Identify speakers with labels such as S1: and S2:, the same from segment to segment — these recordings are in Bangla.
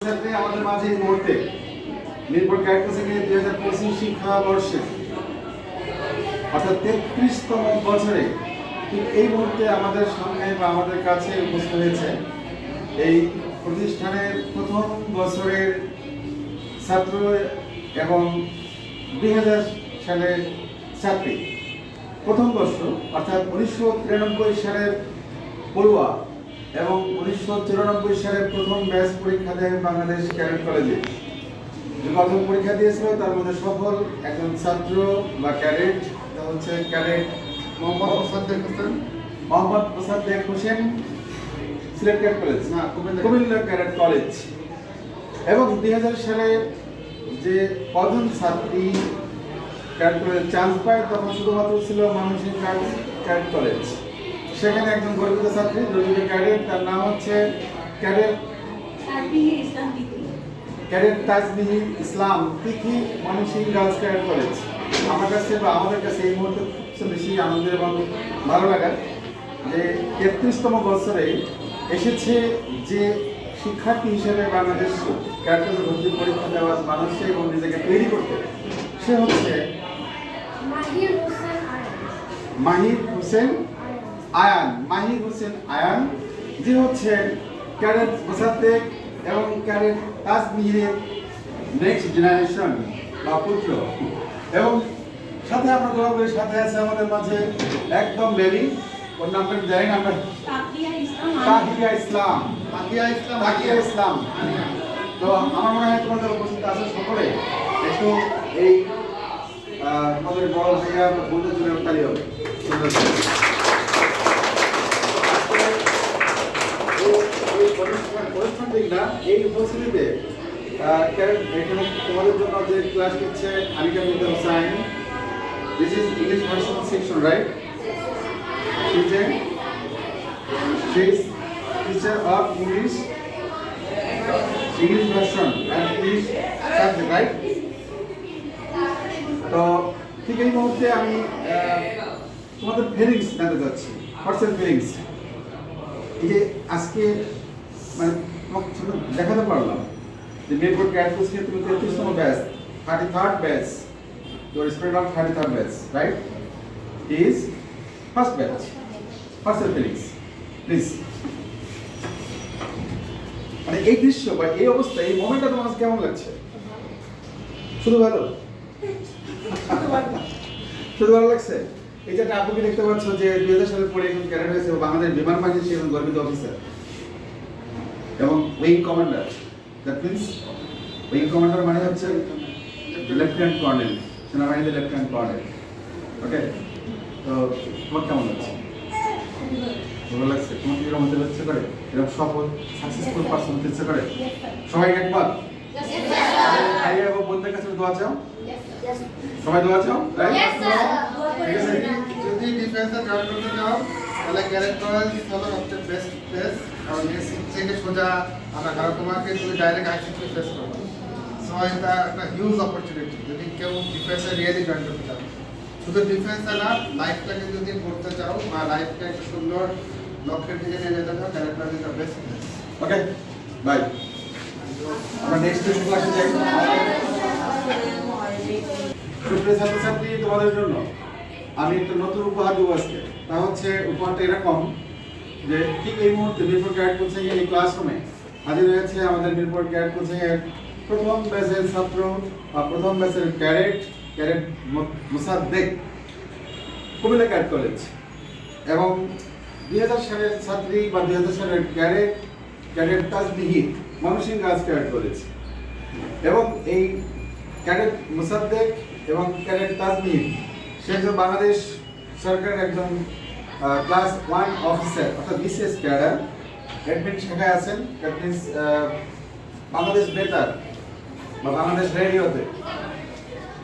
S1: সাথে আমাদের মাঝে এই মুহূর্তে মিরপুর ক্যারেক্টার থেকে দুই হাজার পঁচিশ শিক্ষাবর্ষে অর্থাৎ তেত্রিশতম বছরে ঠিক এই মুহূর্তে আমাদের সামনে বা আমাদের কাছে উপস্থিত হয়েছে এই প্রতিষ্ঠানের প্রথম বছরের ছাত্র এবং দুই হাজার সালের ছাত্রী। প্রথম বর্ষ, অর্থাৎ উনিশশো তিরানব্বই সালের পড়ুয়া এবং উনিশশো চুরানব্বই সালের প্রথম ব্যাচ পরীক্ষা দেয় বাংলাদেশ ক্যাডেট কলেজে। যে প্রথম পরীক্ষা দিয়েছিল তার মধ্যে সফল একজন ছাত্র বা ক্যাডেট হচ্ছে cadet
S2: Mohammad Mosaddek Hossain.
S1: Mohammad Mosaddek Hossain Sylhet cadet college
S2: না, কুমিল্লা।
S1: Cadet college. এবং দুই হাজার সালে যে কজন ছাত্রী ক্যাডেট কলেজ চান্স পায় তখন শুধুমাত্র ছিল ময়মনসিংহ ক্যাডেট কলেজ। সেখানে একজন গর্বিত ছাত্রী গর্বিত ক্যাডেট তার নাম হচ্ছে cadet cadet Tajbihi Islam Tithi Mymensingh girls cadet college. আমার কাছে বা আমাদের কাছে এই মুহূর্তে সবচেয়ে বেশি আনন্দের এবং ভালো লাগার যে তেত্রিশতম বছরে এসেছে যে শিক্ষার্থী হিসেবে বাংলাদেশ ক্যাডেট ভর্তি পরীক্ষা দেওয়ার মানুষকে এবং নিজেকে তৈরি করতে। সে হচ্ছে
S3: মাহির হোসেন আয়ন
S1: মাহির হোসেন আয়ান যে হচ্ছে ক্যাডেট মোসাদ্দেক এবং ক্যাডেট তাজমিহিরের নেক্সট জেনারেশন বা পুত্র। এবং সাথে আমরা দোয়া করি সাথে আছে আমাদের মাঝে একদম বেবি ওর নামটা জানি না আমরা
S3: তাকিয়া ইসলাম
S2: তাকিয়া ইসলাম।
S1: তাকিয়া ইসলাম তো আমার মনে হয় তোমাদের উপস্থিত আছে সকলে। একটু এই আহ, তোমাদের বড় ভাইয়া বন্ধুর জন্য তালি হবে। এই অনুষ্ঠান- অনুষ্ঠান না, এই উপস্থিতিতে এখানে তোমাদের জন্য যে ক্লাস নিচ্ছে Anika Mirza Hossain this is English version section right teacher she is teacher of English English version and English subject right তো ঠিক এই মুহূর্তে আমি তোমাদের ফিলিংস জানতে চাচ্ছি পার্সেল ফিলিংস এই যে আজকে মানে তোমাকে দেখাতে পারলাম যে তুমি তেত্রিশতম ব্যাচ থার্টি থার্ড ব্যাচ মানে এই দৃশ্য বা এই অবস্থা, এই মোমেন্টটা তোমার কেমন লাগছে? শুধু ভালো? শুধু ভালো লাগছে? এই যে একটা দেখতে পাচ্ছ যে দুই হাজার সালের পরে এখন ক্যারেট হয়েছে, বাংলাদেশ বিমান বাহিনীর সে গর্বিত অফিসার এবং wing commander that means wing commander মানে হচ্ছে লেফটেন্যান্ট কর্নেল সেনাবাহিনীতে লেফটেন্যান্ট কর্নেল ওকে তো তোমার কেমন লাগছে? ভালো লাগছে? তোমার কি এরকম হতে ইচ্ছে করে? এরকম সফল সাকসেসফুল পার্সন হতে ইচ্ছে করে? সবাই একবার এবং বোনদের কাছে দোয়া চাও? সবাই দোয়া চাও. ঠিক আছে?
S2: যদি ডিফেন্সে জয়েন করতে চাও তাহলে ক্যারেট কলেজ হলো সবচেয়ে বেস্ট প্লেস কারণ সিট থেকে সোজা আমরা কারণ তোমাকে তুমি ডাইরেক্ট আইসিটি ফেস করবে সো এটা একটা হিউজ অপরচুনিটি যদি কেউ ডিফেন্সে রিয়েলি জয়েন করতে চাও শুধু ডিফেন্সে না লাইফটাকে যদি করতে চাও বা লাইফকে একটা সুন্দর লক্ষ্যের দিকে নিয়ে যেতে চাও cadet college is best place
S1: okay bye আমরা নেক্সট ক্লাসে যাই। সুপ্রিয় ছাত্রছাত্রী তোমাদের জন্য আমি একটা নতুন উপহার দেবো আজকে। তা হচ্ছে উপহারটা এরকম যে ঠিক এই মুহূর্তে মিরপুর ক্যারেট কোচিং এই ক্লাসরুমে হাজির হয়েছে আমাদের মিরপুর ক্যারেট কোচিং এর প্রথম ব্যাচের ছাত্র বা প্রথম ব্যাচের cadet cadet Musaddek Comilla cadet college এবং দুই হাজার সালের ছাত্রী বা দুই হাজার সালের ক্যারেট ক্যাডেট তাজবিহির ময়মনসিংহ গার্লস ক্যাডেট কলেজ এবং এই ক্যাডেট মুসাদ্দেক এবং ক্যাডেট তাজবিহির সে একজন বাংলাদেশ সরকারের একজন ক্লাস ওয়ান অফিসার অর্থাৎ বিসিএস ক্যাডার অ্যাডমিন শাখায় আছেন। দ্যাট বাংলাদেশ বেতার বা বাংলাদেশ রেডিওতে।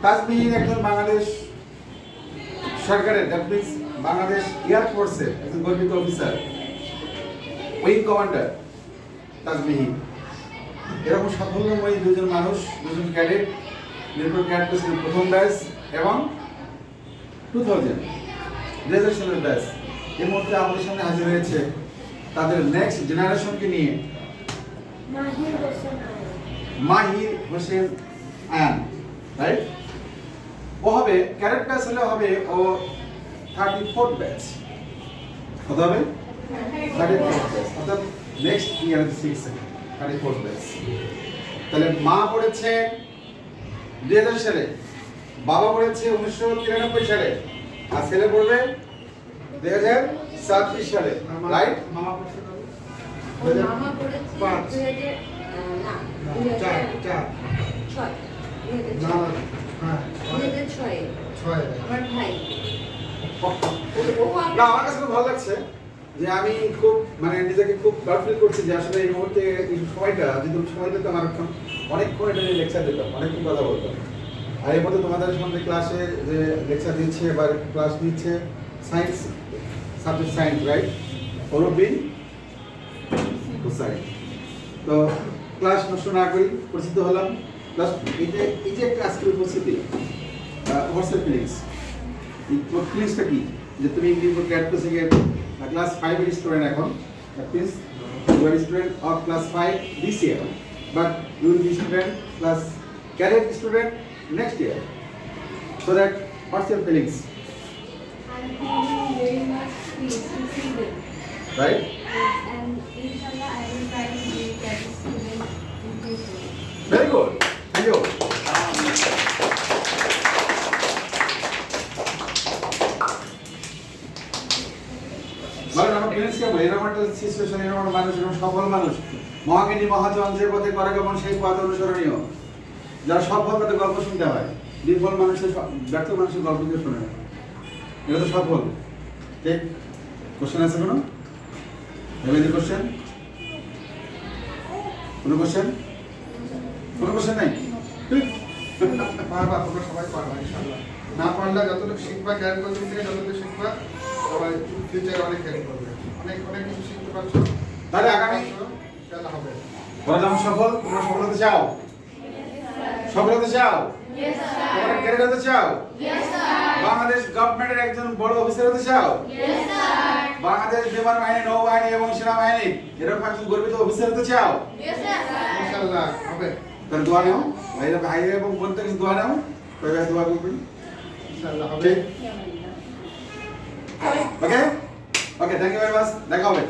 S1: তাজবিহির একজন বাংলাদেশ সরকারের দ্যাট বাংলাদেশ এয়ারফোর্সের একজন গর্বিত অফিসার উইং কমান্ডার তাজবিহি এরকম সাফল্যময়ী দুজন মানুষ দুজন ক্যাডেট, নির্ভর ক্যাডেট প্রথম ব্যাচ এবং টু থাউজেন্ড সালের ব্যাচ এই মুহূর্তে আমাদের সামনে হাজির হয়েছে তাদের নেক্সট জেনারেশনকে নিয়ে
S3: মাহির হোসেন
S1: মাহির হোসেন আয়ান রাইট ও হবে ক্যারেট ব্যাচ হলে হবে ও থার্টি ফোর্থ ব্যাচ কত হবে? থার্টি ফোর্থ ব্যাচ অর্থাৎ next year six thirty fourth batch তাহলে মা পড়েছে দুই হাজার সালে বাবা পড়েছে উনিশশো তিরানব্বই সালে আর ছেলে পড়বে দুই হাজার সাতত্রিশ সালে রাইট
S4: না
S2: হ্যাঁ।
S4: আমার
S1: না আমার কাছে খুব ভালো লাগছে যে আমি খুব মানে নিজেকে খুব প্রাউড ফিল করছি যে আসলে এই মুহূর্তে এই সময়টা যদি সময় দিতাম আর অনেকক্ষণ এটা নিয়ে লেকচার দিতাম অনেকক্ষণ কথা বলতাম। আর এর মধ্যে তোমাদের সঙ্গে ক্লাসে যে লেকচার দিচ্ছে বা ক্লাস দিচ্ছে science subject science right Arbin তো ক্লাস নষ্ট না করি পরিচিত হলাম। প্লাস এই যে এই যে একটা আজকের উপস্থিতি হোয়াটসঅ্যাপ ফিলিংস তোমার ফিলিংসটা কি? যে তুমি ইংলিশ ক্যাট কোচিং এর ক্লাস ফাইভের স্টুডেন্ট এখন। আর student of class five this year but you will be student class cadet next year so that what's your feelings
S3: I'm feeling very much pleased to see them.
S1: Right
S3: And inshallah, I will try to be a student in future.
S1: মানে আমার এরকম একটা সিচুয়েশন এরকম মানুষ এরকম সফল মানুষ। মহাজ্ঞানী মহাজন যে পথে করে গমন সেই পথ অনুসরণীয়? যারা সফল তাদের গল্প শুনতে হয় বিফল মানুষের ব্যর্থ মানুষের গল্প দিয়ে শোনে। এটা তো সফল ঠিক কোশ্চেন আছে কোনো? ভেবে কোশ্চেন কোনো কোশ্চেন কোনো কোশ্চেন নাই?
S2: পারবা তোমরা সবাই পারবা না পারলে যতটুকু শিখবা কোচিং থেকে যতটুকু শিখবা সবাই ফিউচারে অনেক ক্যারেট করবে। অনেক অনেক কিছু শিখতে পারছ।
S1: তাহলে আগামী
S2: হবে।
S1: সফল তোমরা সফল হতে চাও? সফল হতে চাও?
S3: Yes,
S1: তোমরা ক্যারিয়ার হতে চাও?
S3: Yes, sir.
S1: বাংলাদেশ গভর্নমেন্টের একজন বড় অফিসার হতে চাও?
S3: Yes, sir.
S1: বাংলাদেশ বিমান বাহিনী নৌবাহিনী এবং সেনাবাহিনী এরকম একজন গর্বিত অফিসার হতে চাও?
S3: Yes, sir.
S2: ইনশাআল্লাহ হবে।
S1: তাহলে দোয়া নাও। ভাইরা ভাই এবং বোন থেকে দোয়া নাও। কই ভাই দোয়া করবেন।
S2: ইনশাআল্লাহ হবে।
S1: Okay okay thank you very much দেখা হবে।